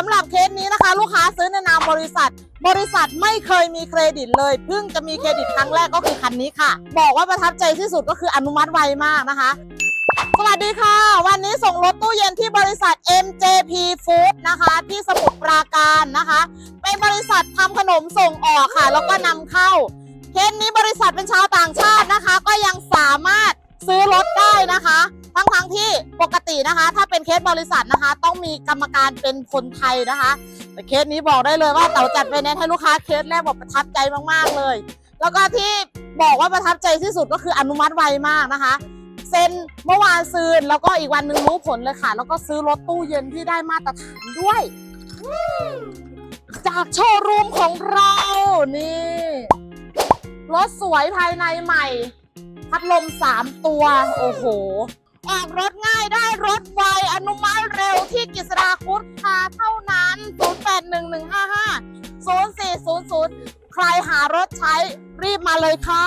สำหรับเคสนี้นะคะ ลูกค้าซื้อในนามบริษัท บริษัทไม่เคยมีเครดิตเลยเพิ่งจะมีเครดิตครั้งแรกก็คือคันนี้ค่ะ บอกว่าประทับใจที่สุดก็คืออนุมัติไวมากนะคะ สวัสดีค่ะ วันนี้ส่งรถตู้เย็นที่บริษัท MJP Food นะคะ ที่สมุทรปราการนะคะ เป็นบริษัททำขนมส่งออกค่ะ แล้วก็นำเข้า เคสนี้บริษัทเป็นชาวต่างชาตินะคะ ก็ยังสามารถ ซื้อรถได้นะคะ ทั้งทั้งที่ปกตินะคะ ถ้าเป็นเคสบริษัทนะคะ ต้องมีกรรมการเป็นคนไทยนะคะ แต่เคสนี้บอกได้เลยว่าเต๋าจัดไฟแนนให้ลูกค้าเคสแรกบอกประทับใจมากๆเลย แล้วก็ที่บอกว่าประทับใจที่สุดก็คืออนุมัติไวมากนะคะเซ็นเมื่อวานซื้อแล้วก็อีกวันหนึ่งรู้ผลเลยค่ะ แล้วก็ซื้อรถตู้เย็นที่ได้มาตรฐานด้วย จากโชว์รูมของเรานี่รถสวยภายในใหม่ พัดลมสามตัว โอ้โห ออกรถง่ายได้รถไว อนุมัติเร็วที่กิษราคุดคาเท่านั้น 081155 0400 ใครหารถใช้รีบมาเลยค่ะ